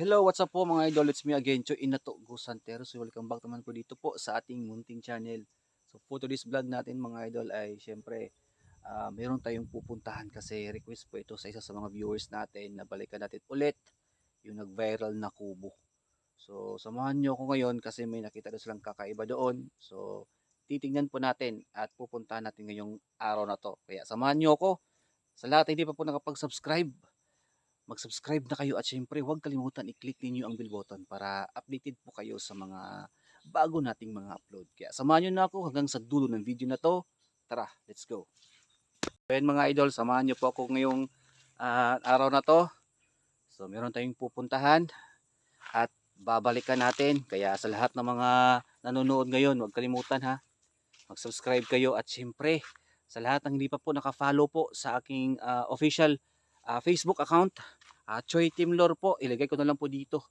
Hello, what's up po mga idol? It's me again, Cho Inato Go Santero. So welcome back naman po dito po sa ating munting channel. So for today's vlog natin mga idol ay syempre uh, meron tayong pupuntahan kasi request po ito sa isa sa mga viewers natin na balikan natin ulit yung nag-viral na kubo. So samahan nyo ako ngayon kasi may nakita doon silang kakaiba doon. So titingnan po natin at pupuntahan natin ngayong araw na to. Kaya samahan nyo ako. Sa lahat hindi pa po nakapag-subscribe, mag-subscribe na kayo at syempre huwag kalimutan i-click ninyo ang bell button para updated po kayo sa mga bago nating mga upload. Kaya samahan nyo na ako hanggang sa dulo ng video na to. Tara, let's go. Yun mga idol, samahan nyo po ako ngayong ah, araw na to. So meron tayong pupuntahan at babalikan natin. Kaya sa lahat ng mga nanonood ngayon, huwag kalimutan ha. Mag-subscribe kayo at syempre sa lahat ng hindi pa po nakafollow po sa aking ah, official ah, Facebook account, uh, Choi Team Lore po, ilagay ko na lang po dito.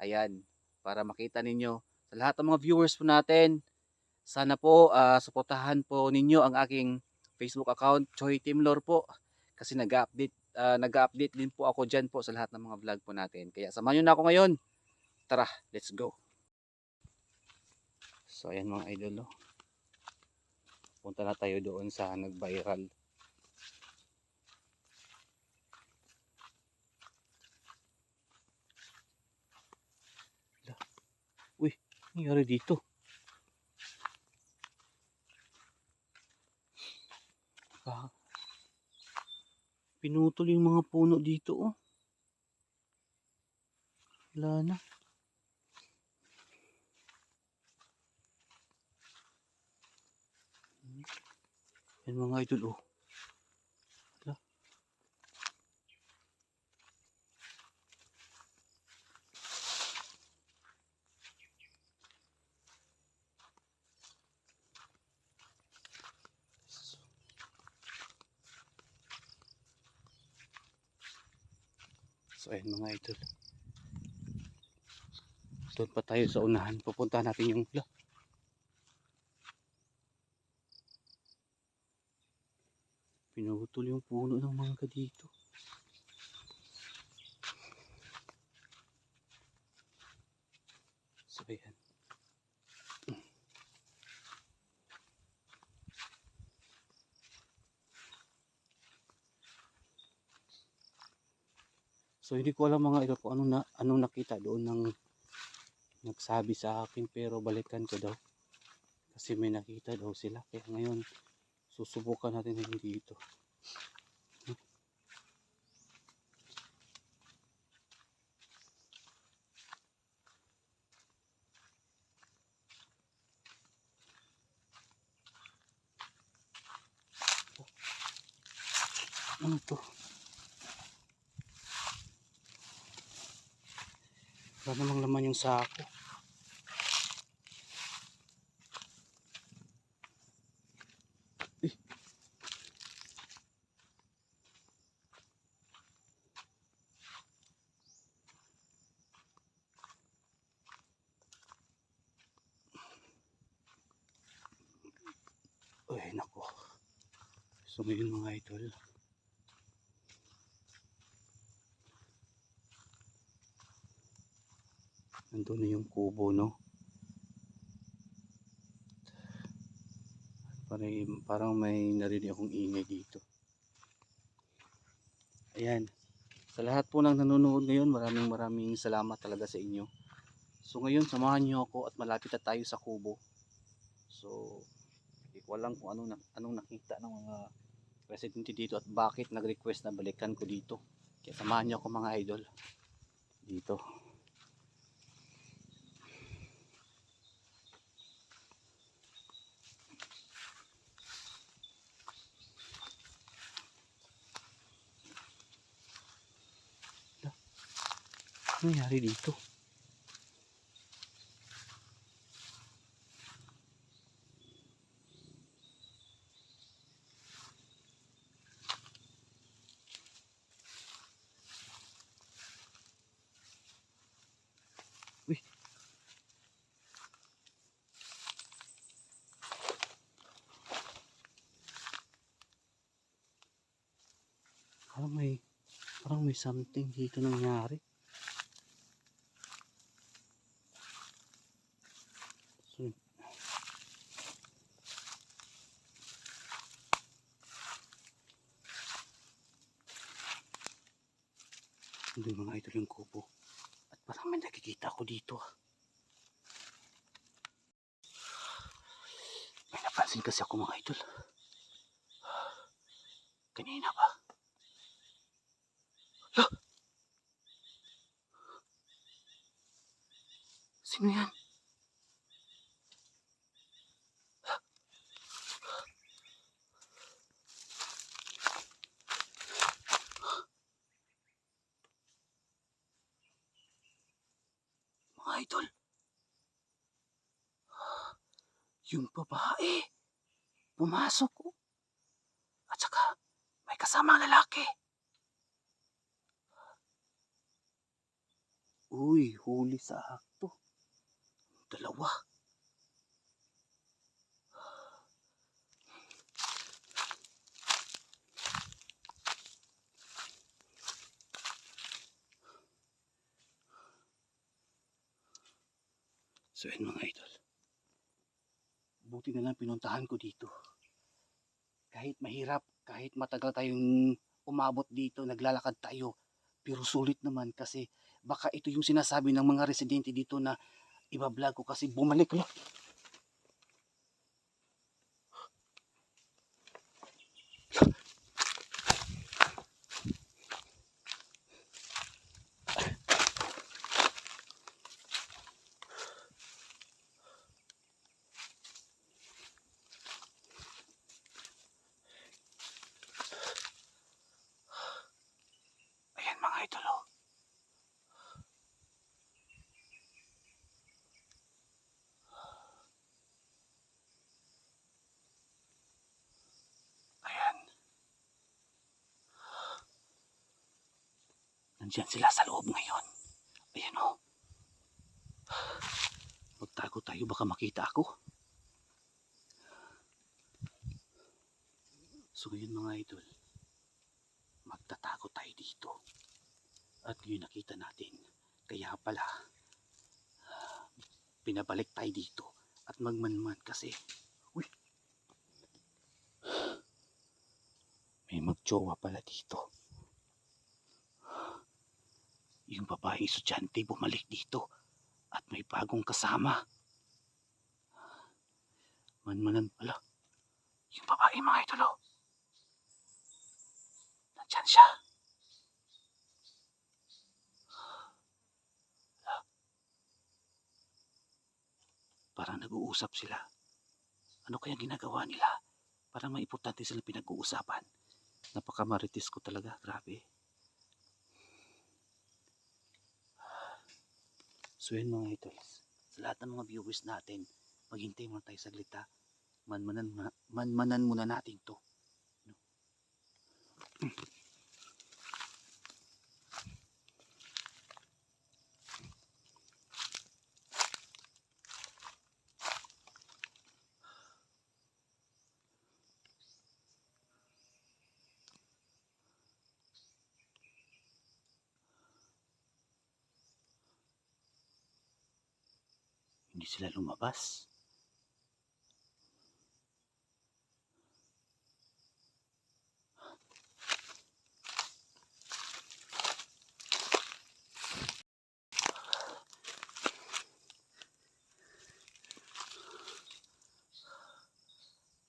Ayan, para makita ninyo. Sa lahat ng mga viewers po natin, sana po ah, suportahan po ninyo ang aking Facebook account, Choi Team Lore po. Kasi nag-update ah, nag-update din po ako dyan po sa lahat ng mga vlog po natin. Kaya samahan nyo na ako ngayon. Tara, let's go. So ayan mga idol. Oh. Punta na tayo doon sa nag-viral. Uy, nangyari dito? Ah, pinutol yung mga puno dito oh. Wala na. Yan mga idol oh. Wala. So ayan mga idol. Doon pa tayo sa unahan. Pupunta natin yung la. Pinutol yung puno ng mangga dito. So ayan. So hindi ko alam mga idol kung anong, na, anong nakita doon ng nagsabi sa akin pero balikan ko daw. Kasi may nakita daw sila. Kaya ngayon susubukan natin yung dito. Ano to? Wala namang laman yung sako. Eh. Ay, nako. So, ngayon mga idol. Nandun na yung kubo, no? Parang, parang may narinig akong ingay dito. Ayan. Sa lahat po ng nanonood ngayon, maraming maraming salamat talaga sa inyo. So ngayon, samahan niyo ako at malapit na tayo sa kubo. So, hindi kung anong, anong nakita ng mga residente dito at bakit nag-request na balikan ko dito. Kaya samahan niyo ako mga idol. Dito. Ano nangyari dito? Uy. Parang may parang may something dito nangyari. Nandun mga idol yung kubo. At parang may nakikita ako dito. May napansin kasi ako mga idol. Kanina ba? Hala! Sino yan? Yung babae. Pumasok ko. At saka, may kasamang lalaki. Uy, huli sa akto. Dalawa. So yun mga idol. Buti na lang pinuntahan ko dito. Kahit mahirap, kahit matagal tayong umabot dito, naglalakad tayo. Pero sulit naman kasi baka ito yung sinasabi ng mga residente dito na ibablog ko kasi bumalik lang. Ayan mga idol oh. Ayan. Nandiyan sila sa loob ngayon. Ayan oh. Magtago tayo baka makita ako. So yun mga idol magtatago tayo dito. At yun nakita natin. Kaya pala, pinabalik tayo dito at magmanman kasi. Uy! May magjowa pala dito. Yung babaeng estudyante bumalik dito at may bagong kasama. Manmanan pala. Yung babae mga idolo. Nandyan siya. Parang nag-uusap sila. Ano kaya ginagawa nila? Parang may importante silang pinag-uusapan. Napakamaritis ko talaga. Grabe. So yun mga idols. Sa lahat ng mga viewers natin, maghintay muna tayo saglit ha. Manmanan, manmanan muna natin to. Hindi sila lumabas.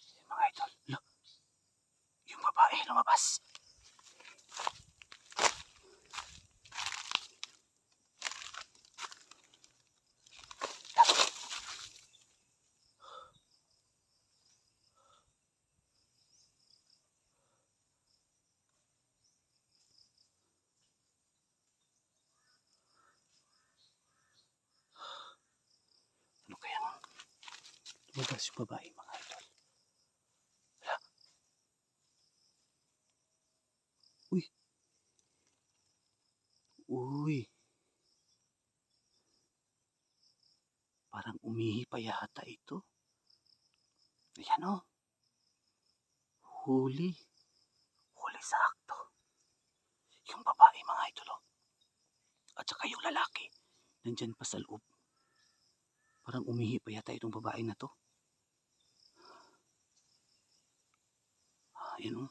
Yung mga idol, look. Yung babae lumabas. Ano kaya? Lumabas yung babae mga idol. Hala. Uy. Uy. Parang umihi pa yata ito. Ayan o. Huli. Huli sa akto. Yung babae mga idol o. At saka yung lalaki. Nandyan pa sa loob. Parang umihi pa yata itong babae na to. you know.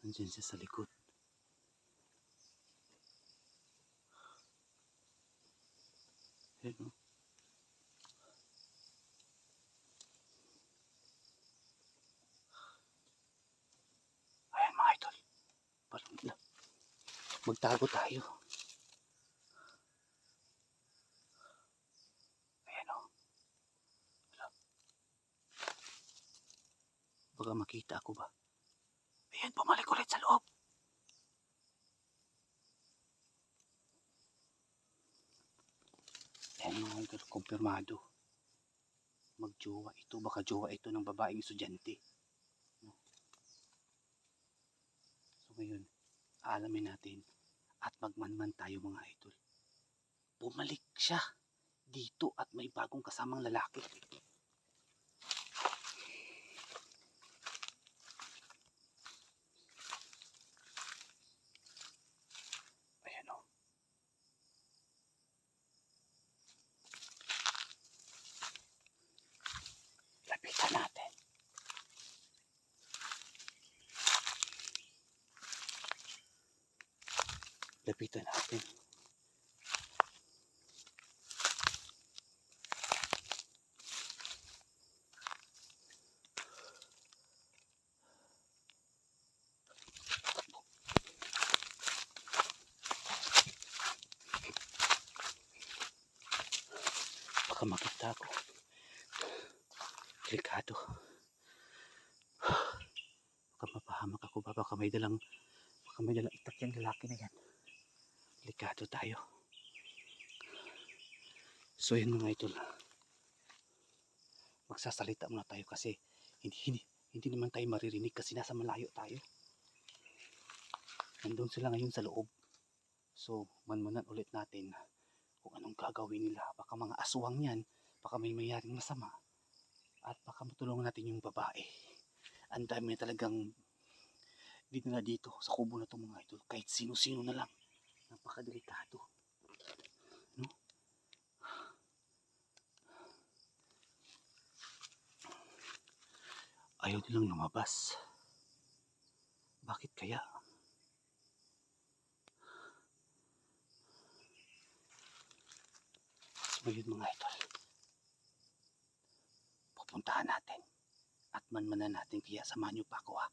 Nandiyan siya sa likod. Magtago tayo. Ayan o. Wala. Baka makita ako ba? Ayan, bumalik ulit sa loob. Ayan idol, kumpirmado. Magjowa ito, baka jowa ito ng babaeng estudyante. No? So ngayon, alamin natin at magmanman tayo mga idol. Bumalik siya dito at may bagong kasamang lalaki. Ayan o. Lapitan natin. Lapitan natin. Baka makita ako. Delikado. Baka mapahamak ako ba? Baka may dalang, baka may dalang itak yung lalaki na yan. Delikado tayo. So yun mga idol. Magsasalita muna tayo kasi hindi, hindi, hindi naman tayo maririnig kasi nasa malayo tayo. Nandun sila ngayon sa loob. So manmanan ulit natin kung anong gagawin nila. Baka mga aswang yan, baka may mayroong masama. At baka matulungan natin yung babae. Ang dami talagang dito na dito sa kubo na itong mga idol. Kahit sino-sino na lang. Napakadelikado. No? Ayaw nilang lumabas. Bakit kaya? Yun mga idol. Pupuntahan natin. At manmanan natin kaya samahan niyo pa ako ha.